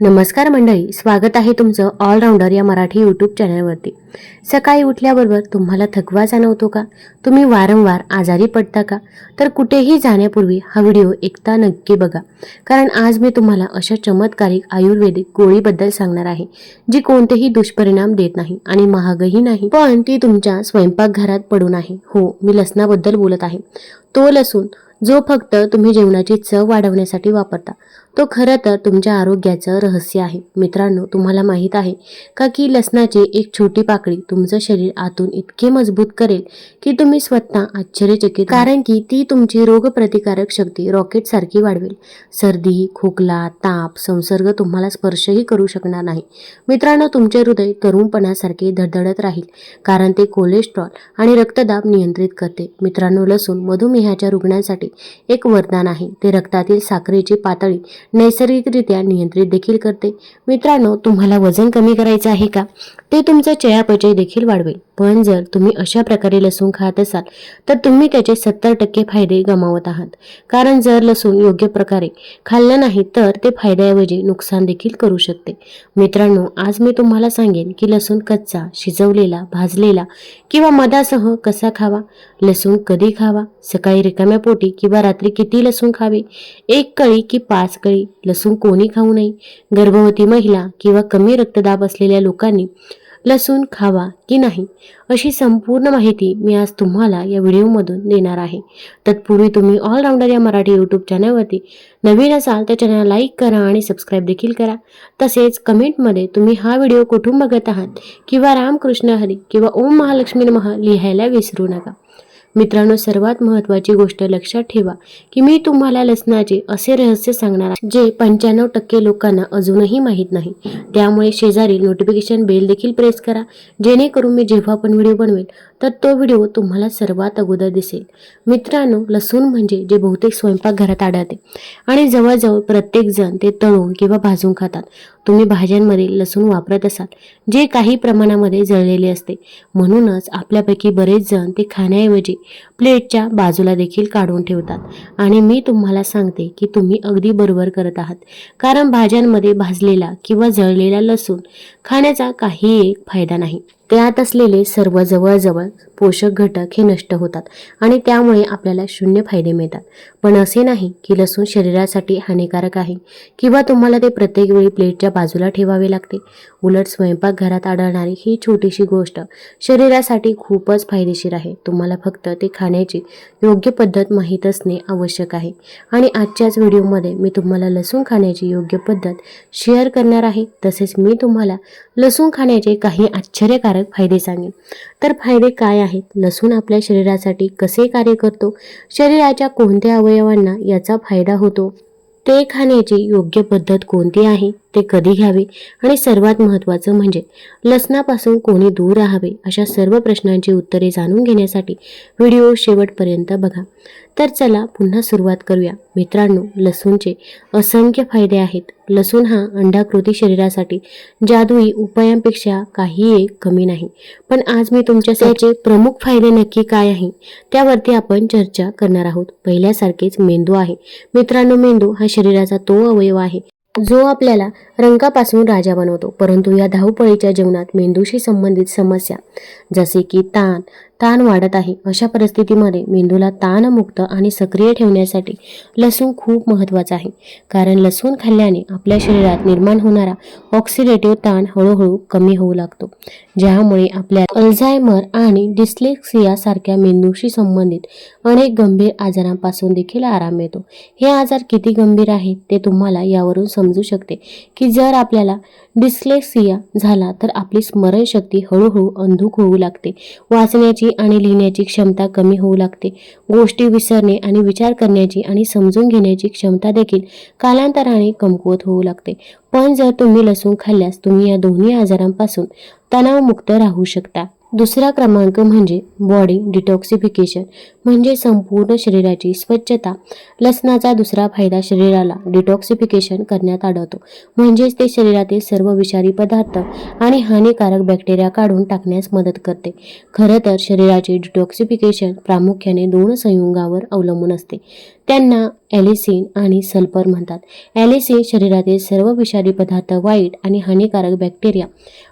नमस्कार मंडळी स्वागत आहे तुमचं ऑलराऊंडर या मराठी यूट्यूब चॅनलवरती सकाळी उठल्याबरोबर तुम्हाला थकवा जाणवतो का? तुम्ही वारंवार आजारी पडता का? तर कुठेही जाण्यापूर्वी हा व्हिडिओ एकदा नक्की बघा. कारण आज मी तुम्हाला अशा चमत्कारिक आयुर्वेदिक गोळीबद्दल सांगणार आहे जी कोणतेही दुष्परिणाम देत नाही आणि महागही नाही. पण ती तुमच्या स्वयंपाकघरात पडून आहे. हो मी लसणाबद्दल बोलत आहे. तो लसूण जो फक्त तुम्ही जेवणाची चव वाढवण्यासाठी वापरता तो खरं तर तुमच्या आरोग्याचं रहस्य आहे. मित्रांनो तुम्हाला माहीत आहे का की लसणाची एक छोटी पाकळी तुमचं शरीर आतून इतके मजबूत करेल की तुम्ही स्वतः आश्चर्यचकित कारण की ती तुमची रोगप्रतिकारक शक्ती रॉकेटसारखी वाढवेल. सर्दी खोकला ताप संसर्ग तुम्हाला स्पर्शही करू शकणार नाही. मित्रांनो तुमचे हृदय तरुणपणासारखे धडधडत राहील कारण ते कोलेस्ट्रॉल आणि रक्तदाब नियंत्रित करते. मित्रांनो लसूण मधुमेह मधुमेहाच्या रुग्णांसाठी एक वरदान आहे. ते रक्तातील साखरेची पातळी नैसर्गिकरित्या नियंत्रित देखील करते. मित्रांनो तुम्हाला वजन कमी करायचं आहे का? ते तुमचं चयापचय देखील वाढवेल. पण जर तुम्ही अशा प्रकारे लसूण खात असाल तर तुम्ही त्याचे सत्तर टक्के फायदे गमावत आहात. कारण जर लसूण योग्य प्रकारे खाल्लं नाही तर ते फायद्याऐवजी नुकसान देखील करू शकते. मित्रांनो आज मी तुम्हाला सांगेन की लसूण कच्चा शिजवलेला भाजलेला किंवा मधासह कसा खावा? लसूण कधी खावा? सकाळी रिकाम्या पोटी किंवा रात्री किती लसूण खावे? एक कळी की पाच कळी? लसूण कोणी खाऊ नये? गर्भवती महिला किंवा कमी रक्तदाब असलेल्या लोकांनी लसूण खावा की नाही? अशी संपूर्ण माहिती मी आज तुम्हाला या व्हिडिओमधून देणार आहे. तत्पूर्वी तुम्ही ऑलराऊंडर या मराठी यूट्यूब चॅनलवरती नवीन असाल तर चॅनल लाईक करा आणि सबस्क्राईब देखील करा. तसेच कमेंटमध्ये तुम्ही हा व्हिडिओ कुठून बघत आहात? किंवा रामकृष्ण हरी किंवा ओम महालक्ष्मी महा लिहायला विसरू नका. मित्रांनो सर्वात महत्त्वाची गोष्ट लक्षात ठेवा की मी तुम्हाला लसणाचे असे रहस्य सांगणार जे पंच्याण्णव टक्के लोकांना अजूनही माहीत नाही. त्यामुळे शेजारी नोटिफिकेशन बेल देखील प्रेस करा जेणेकरून मी जेव्हा पण व्हिडिओ बनवेल तर तो व्हिडिओ तुम्हाला सर्वात अगोदर दिसेल. मित्रांनो लसूण म्हणजे जे बहुतेक स्वयंपाकघरात आढळते आणि जवळजवळ प्रत्येकजण ते तळून किंवा भाजून खातात. तुम्ही भाज्यांमध्ये लसूण वापरत असाल जे काही प्रमाणामध्ये जळलेले असते. म्हणूनच आपल्यापैकी बरेच जण ते खाण्याऐवजी प्लेटच्या बाजूला देखील काढून ठेवतात. आणि मी तुम्हाला सांगते की तुम्ही अगदी बरोबर करत आहात. कारण भाज्यांमध्ये भाजलेला किंवा जळलेला लसूण खाण्याचा काही एक फायदा नाही. त्यात असलेले सर्व जवळजवळ पोषक घटक हे नष्ट होतात आणि त्यामुळे आपल्याला शून्य फायदे मिळतात. पण असे नाही की लसूण शरीरासाठी हानिकारक आहे किंवा तुम्हाला ते प्रत्येक वेळी प्लेटच्या बाजूला ठेवावे लागते. उलट स्वयंपाकघरात आढळणारी ही छोटीशी गोष्ट शरीरासाठी खूपच फायदेशीर आहे. तुम्हाला फक्त ते खाण्याची योग्य पद्धत माहीत असणे आवश्यक आहे. आणि आजच्याच व्हिडिओमध्ये मी तुम्हाला लसूण खाण्याची योग्य पद्धत शेअर करणार आहे. तसेच मी तुम्हाला लसूण खाण्याचे काही आश्चर्यकारक फायदे सांगेन. तर फायदे काय आहेत? लसूण आपल्या शरीरासाठी कसे कार्य करतो? शरीराच्या कोणत्या अवयवांना याचा फायदा होतो? ते खाण्याची योग्य पद्धत कोणती आहे? ते कधी घ्यावे? आणि सर्वात महत्त्वाचं म्हणजे लसणापासून कोणी दूर राहावे? अशा सर्व प्रश्नांची उत्तरे जाणून घेण्यासाठी व्हिडिओ शेवटपर्यंत बघा. तर चला पुन्हा सुरुवात करूया. मित्रांनो लसूणचे असंख्य फायदे आहेत. लसूण हा अंडाकृती शरीरासाठी जादुई उपायांपेक्षा काही एक कमी नाही. पण आज मी तुमच्या त्याचे प्रमुख फायदे नक्की काय आहे त्यावरती आपण चर्चा करणार आहोत. पहिल्यासारखेच मेंदू आहे. मित्रांनो मेंदू हा शरीराचा तो अवयव आहे जो आपल्याला रंगापासून राजा बनवतो. परंतु या धावपळीच्या जीवनात मेंदूशी संबंधित समस्या जसे की ताण ताण वाढत आहे. अशा परिस्थितीमध्ये मेंदूला ताणमुक्त आणि सक्रिय ठेवण्यासाठी लसूण खूप महत्त्वाचा आहे. कारण लसूण खाल्ल्याने आपल्या शरीरात निर्माण होणारा ऑक्सिडेटिव्ह ताण हळूहळू कमी होऊ लागतो. ज्यामुळे आपल्या अल्झायमर आणि डिस्लेक्सिया सारख्या मेंदूशी संबंधित अनेक गंभीर आजारांपासून देखील आराम मिळतो. हे आजार किती गंभीर आहेत ते तुम्हाला यावरून समजू शकते की जर आपल्याला डिस्लेक्सिया झाला तर आपली स्मरणशक्ती हळूहळू अंधुक होऊ लागते. वाचण्याची आणि लिहिण्याची क्षमता कमी होऊ लागते. गोष्टी विसरणे आणि विचार करण्याची आणि समजून घेण्याची क्षमता देखील कालांतराने कमकुवत होऊ लागते. पण जर तुम्ही लसूण खाल्ल्यास तुम्ही या दोन्ही आजारांपासून तणावमुक्त राहू शकता. दुसरा क्रमांक म्हणजे बॉडी डिटॉक्सिफिकेशन म्हणजे संपूर्ण शरीराची स्वच्छता. लसणाचा दुसरा फायदा शरीराला डिटॉक्सिफिकेशन करण्यात आढळतो. म्हणजेच ते शरीरातील सर्व विषारी पदार्थ आणि हानिकारक बॅक्टेरिया काढून टाकण्यास मदत करते. खरं तर शरीराचे डिटॉक्सिफिकेशन प्रामुख्याने दोन संयुगावर अवलंबून असते. त्यांना ॲलिसिन आणि सल्फर म्हणतात. ॲलिसिन शरीरातील सर्व विषारी पदार्थ वाईट आणि हानिकारक बॅक्टेरिया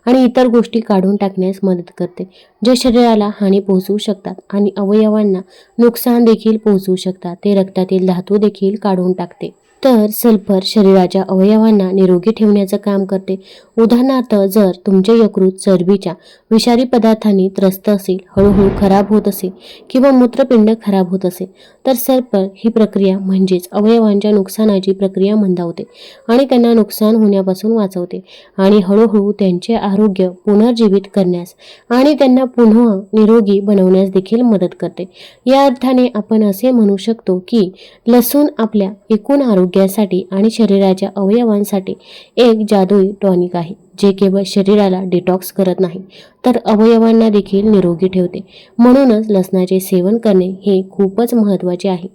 आणि इतर गोष्टी काढून टाकण्यास मदत करते जे शरीराला हानी पोहोचवू शकतात आणि अवयवांना नुकसान देखील पोहोचवू शकतात. ते रक्तातील धातू देखील काढून टाकते. तर सल्फर शरीराच्या अवयवांना निरोगी ठेवण्याचं काम करते. उदाहरणार्थ जर तुमचे यकृत चरबीच्या विषारी पदार्थांनी त्रस्त असेल हळूहळू खराब होत असेल किंवा मूत्रपिंड खराब होत असेल तर सल्फर ही प्रक्रिया म्हणजेच अवयवांच्या नुकसानाची प्रक्रिया मंदावते आणि त्यांना नुकसान होण्यापासून वाचवते आणि हळूहळू त्यांचे आरोग्य पुनर्जीवित करण्यास आणि त्यांना पुन्हा निरोगी बनवण्यास देखील मदत करते. या अर्थाने आपण असे म्हणू शकतो की लसूण आपल्या एकूण आरोग्य आरोग्यासाठी आणि शरीराच्या अवयवांसाठी एक जादुई टॉनिक आहे जे केवळ शरीराला डिटॉक्स करत नाही तर अवयवांना देखील निरोगी ठेवते. म्हणूनच लसणाचे सेवन करणे हे खूपच महत्त्वाचे आहे.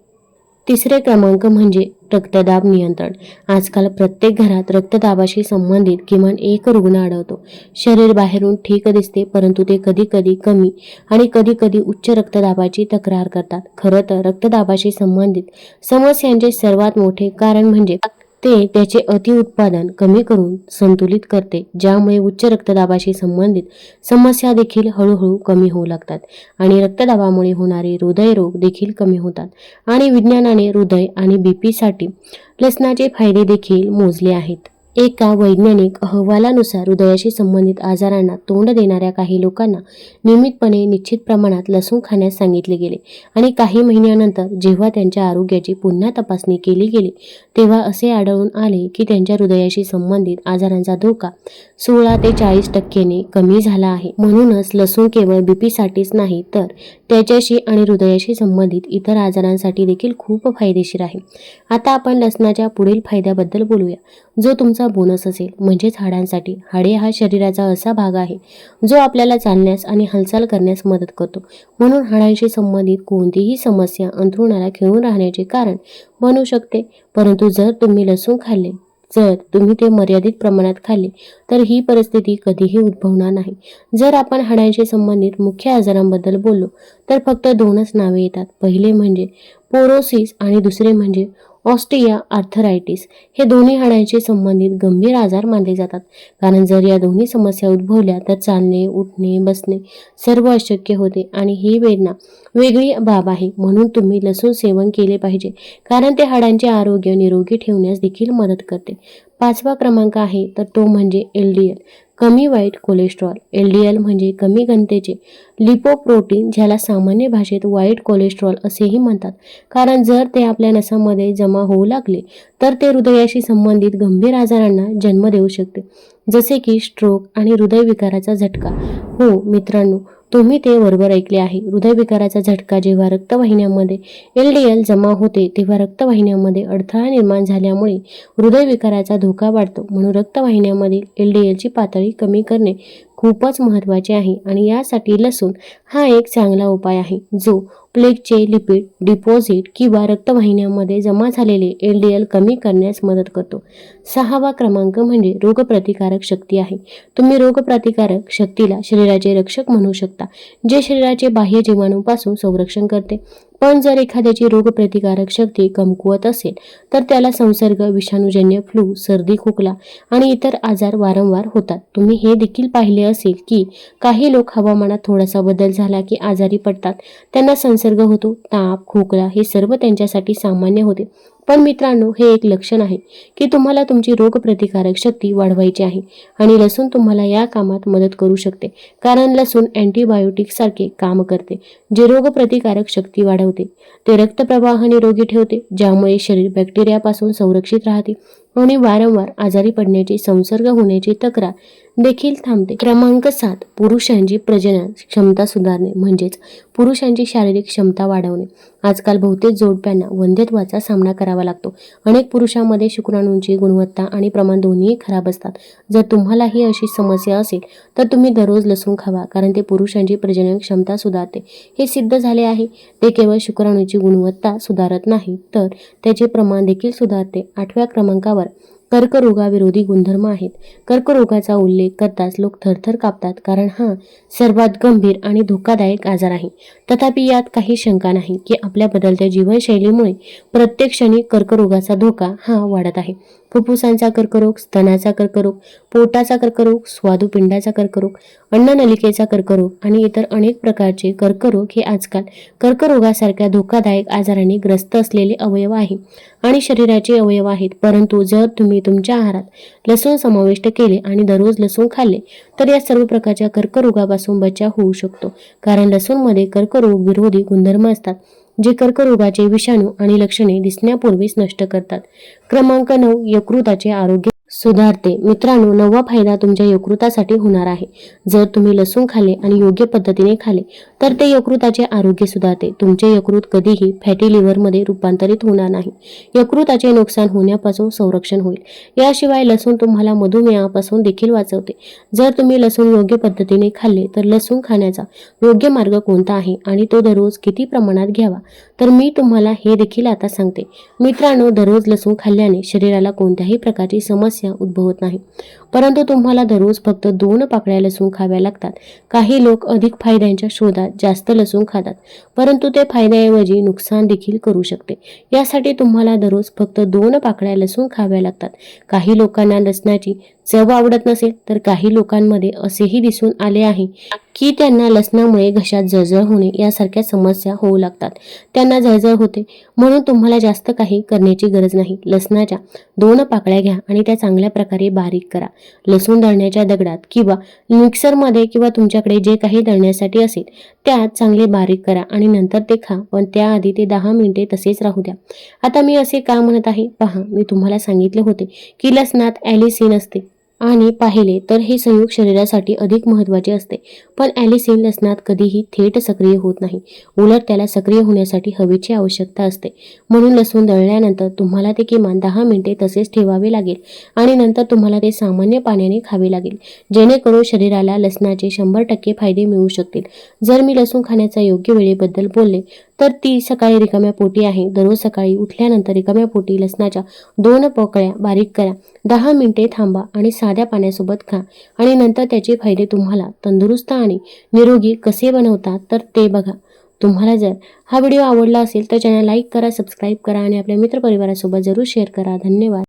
तिसरे क्रमांक म्हणजे रक्तदाब नियंत्रण. आजकाल प्रत्येक घरात रक्तदाबाशी संबंधित किमान एक रुग्ण आढळतो. शरीर बाहेरून ठीक दिसते परंतु ते कधी कधी कमी आणि कधी कधी उच्च रक्तदाबाची तक्रार करतात. खरं तर रक्तदाबाशी संबंधित समस्यांचे सर्वात मोठे कारण म्हणजे ते त्याचे अतिउत्पादन कमी करून संतुलित करते ज्यामुळे उच्च रक्तदाबाशी संबंधित समस्या देखील हळूहळू कमी होऊ लागतात आणि रक्तदाबामुळे होणारे हृदयरोग देखील कमी होतात आणि विज्ञानाने हृदय आणि बी पीसाठी लसणाचे फायदे देखील मोजले आहेत. एका वैज्ञानिक अहवालानुसार हृदयाशी संबंधित आजारांना तोंड देणाऱ्या काही लोकांना नियमितपणे निश्चित प्रमाणात लसूण खाण्यास सांगितले गेले. आणि काही महिन्यानंतर जेव्हा त्यांच्या आरोग्याची पुन्हा तपासणी केली गेली तेव्हा असे आढळून आले की त्यांच्या हृदयाशी संबंधित आजारांचा धोका सोळा ते चाळीस टक्क्याने कमी झाला आहे. म्हणूनच लसूण केवळ बीपीसाठीच नाही तर त्याच्याशी आणि हृदयाशी संबंधित इतर आजारांसाठी देखील खूप फायदेशीर आहे. आता आपण लसणाच्या पुढील फायद्याबद्दल बोलूया. जो तुमचा बोनस असेल. म्हणजेच हाडांसाठी. हाडे हा शरीराचा असा भाग आहे जो आपल्याला चालण्यास आणि हालचाल करण्यास मदत करतो. म्हणून हाडांशी संबंधित कोणतीही समस्या अंथरुणाला खिळून राहण्याचे कारण बनू शकते. परंतु जर तुम्ही लसूण खाल्ले जर तुम्ही ते मर्यादित प्रमाणात खाल्ले तर ही परिस्थिती कधीही उद्भवणार नाही. जर आपण हाडांशी संबंधित मुख्य आजारांबद्दल बोललो तर फक्त दोनच नावे येतात. पहिले म्हणजे पोरोसिस आणि दुसरे म्हणजे ऑस्ट्रिया आर्थरायटिस हे दोन्ही हाडांशी संबंधित गंभीर आजार मानले जातात. कारण जर या दोन्ही समस्या उद्भवल्या तर चालणे उठणे बसणे सर्व अशक्य होते आणि ही वेदना वेगळी बाब आहे. म्हणून तुम्ही लसूण सेवन केले पाहिजे. कारण ते हाडांचे आरोग्य निरोगी ठेवण्यास देखील मदत करते. पाचवा क्रमांक आहे तर तो म्हणजे एल डी एल कमी वाईट कोलेस्ट्रॉल एल डी एल म्हणजे कमी घनतेचे लिपोप्रोटीन ज्याला सामान्य भाषेत वाईट कोलेस्ट्रॉल असेही म्हणतात. कारण जर ते आपल्या नसामध्ये जमा होऊ लागले तर ते हृदयाशी संबंधित गंभीर आजारांना जन्म देऊ शकते. जसे की स्ट्रोक आणि हृदयविकाराचा झटका. हो मित्रांनो तुम्ही ते बरोबर ऐकले आहे. हृदयविकाराचा झटका जेव्हा रक्तवाहिन्यांमध्ये एल डी एल जमा होते तेव्हा रक्तवाहिन्यांमध्ये अडथळा निर्माण झाल्यामुळे हृदयविकाराचा धोका वाढतो. म्हणून रक्तवाहिन्यांमधील एल डी एलची पातळी कमी करणे खूपच महत्त्वाचे आहे आणि यासाठी लसूण हा एक चांगला उपाय आहे जो प्लेगचे लिपिड डिपॉझिट किंवा रक्तवाहिन्यांमध्ये जमा झालेले एल डी एल कमी करण्यास मदत करतो. सहावा क्रमांक म्हणजे रोगप्रतिकारक शक्ती आहे. तुम्ही रोगप्रतिकारक शक्तीला शरीराचे रक्षक म्हणू शकता जे शरीराचे बाह्य जीवाणूपासून संरक्षण करते. पण जर एखाद्याची रोगप्रतिकारक शक्ती कमकुवत असेल तर त्याला संसर्ग विषाणूजन्य फ्लू सर्दी खोकला आणि इतर आजार वारंवार होतात. तुम्ही हे देखील पाहिले असेल की काही लोक हवामानात थोडासा बदल झाला की आजारी पडतात. त्यांना संसर्ग होतो ताप खोकला हे सर्व त्यांच्यासाठी सामान्य होते. पण मित्रांनो हे एक लक्षण आहे की तुम्हाला तुमची रोगप्रतिकारक शक्ती वाढवायची आहे आणि लसूण तुम्हाला या कामात मदत करू शकते. कारण लसूण अँटीबायोटिक सारखे काम करते जे रोगप्रतिकारक शक्ती वाढवते. ते रक्तप्रवाह निरोगी ठेवते ज्यामुळे शरीर बॅक्टेरियापासून संरक्षित राहते. आणि वारंवार आजारी पडण्याची संसर्ग होण्याची तक्रार देखील थांबते. क्रमांक सात पुरुषांची प्रजनन क्षमता सुधारणे म्हणजेच पुरुषांची शारीरिक क्षमता वाढवणे. आजकाल बहुतेक जोडप्यांना वंध्यत्वाचा सामना करावा लागतो. अनेक पुरुषांमध्ये शुक्राणूंची गुणवत्ता आणि प्रमाण दोन्हीही खराब असतात. जर तुम्हालाही अशी समस्या असेल तर तुम्ही दररोज लसूण खावा कारण ते पुरुषांची प्रजनन क्षमता सुधारते. हे सिद्ध झाले आहे. ते केवळ शुक्राणूची गुणवत्ता सुधारत नाही तर त्याचे प्रमाण देखील सुधारते. आठव्या क्रमांकावर कर्करोगाविरोधी गुणधर्म आहेत. कर्करोगाचा उल्लेख करताच लोक थरथर कापतात कारण हा सर्वात गंभीर आणि धोकादायक आजार आहे. तथापि यात काही शंका नाही की आपल्या बदलत्या जीवनशैलीमुळे प्रत्येक क्षणी कर्करोगाचा धोका हा वाढत आहे. फुफ्फुसांचा कर्करोग स्तनाचा कर्करोग पोटाचा कर्करोग स्वादुपिंडाचा कर्करोग अन्ननलिकेचा कर्करोग आणि इतर अनेक प्रकारचे कर्करोग हे आजकाल कर्करोगासारख्या धोकादायक आजाराने ग्रस्त असलेले अवयव आहे आणि शरीराचे अवयव आहेत. परंतु जर तुम्ही तुमच्या आहारात लसूण समाविष्ट केले आणि दररोज लसूण खाल्ले तर या सर्व प्रकारच्या कर्करोगापासून बचाव होऊ शकतो. कारण लसूणमध्ये कर्करोग विरोधी गुणधर्म असतात. जे कर्करोगाचे विषाणू आणि लक्षणे दिसण्यापूर्वीच नष्ट करतात. क्रमांक नऊ यकृताचे आरोग्य सुधारते. मित्रांनो नवा फायदा तुमच्या यकृतासाठी होणार आहे. जर तुम्ही लसूण खाल्ले आणि योग्य पद्धतीने खाल्ले तर ते यकृताचे आरोग्य सुधारते. तुमचे यकृत कधीही फॅटी लिव्हरमध्ये रूपांतरित होणार नाही. यकृताचे नुकसान होण्यापासून संरक्षण होईल. याशिवाय लसूण तुम्हाला मधुमेहापासून देखील वाचवते. जर तुम्ही लसूण योग्य पद्धतीने खाल्ले तर लसूण खाण्याचा योग्य मार्ग कोणता आहे आणि तो दररोज किती प्रमाणात घ्यावा? तर मी तुम्हाला हे देखील आता सांगते. मित्रांनो दररोज लसूण खाल्ल्याने शरीराला कोणत्याही प्रकारची समस्या समस्या उद्भवत नाही. परंतु तुम्हाला दररोज फक्त दोन पाकळ्या लसूण खाव्या लागतात. काही लोक अधिक फायद्यांच्या शोधात जास्त लसूण खातात परंतु ते फायद्याऐवजी नुकसान देखील करू शकते. यासाठी तुम्हाला दररोज फक्त दोन पाकळ्या लसूण खाव्या लागतात. काही लोकांना लसणाची चव आवडत नसेल तर काही लोकांमध्ये असेही दिसून आले आहे की त्यांना लसणामुळे घशात जळजळ होणे यासारख्या समस्या होऊ लागतात. त्यांना जळजळ होते म्हणून तुम्हाला जास्त काही करण्याची गरज नाही. लसणाच्या दोन पाकळ्या घ्या आणि त्या चांगल्या प्रकारे बारीक करा. लसूण दळण्याच्या दगडात किंवा मिक्सरमध्ये किंवा तुमच्याकडे जे काही दळण्यासाठी असेल त्यात चांगले बारीक करा आणि नंतर ते खा. पण त्याआधी ते दहा मिनिटे तसेच राहू द्या. आता मी असे का म्हणत आहे? पहा मी तुम्हाला सांगितले होते की लसणात ॲलिसिन असते. आणि पाहिले तर हे संयुग शरीरासाठी अधिक महत्त्वाचे असते. पण ॲलिसिन लसणात कधीही थेट सक्रिय होत नाही. उलट त्याला सक्रिय होण्यासाठी हवेची आवश्यकता असते. म्हणून लसूण दळल्यानंतर तुम्हाला ते किमान दहा मिनिटे तसेच ठेवावे लागेल आणि नंतर तुम्हाला ते सामान्य पाण्याने खावे लागेल. जेणेकरून शरीराला लसणाचे शंभर टक्के फायदे मिळू शकतील. जर मी लसूण खाण्याचा योग्य वेळेबद्दल बोलले तर ती सकाळी रिकाम्या पोटी आहे. दररोज सकाळी उठल्यानंतर रिकाम्या पोटी लसणाच्या दोन पोकळ्या बारीक करा. दहा मिनिटे थांबा आणि साध्या पाण्यासोबत खा आणि नंतर त्याचे फायदे तुम्हाला तंदुरुस्त आणि निरोगी कसे बनवतात तर ते बघा. तुम्हाला जर हा व्हिडिओ आवडला असेल तर चॅनल लाईक करा सबस्क्राईब करा आणि आपल्या मित्रपरिवारासोबत जरूर शेअर करा. धन्यवाद.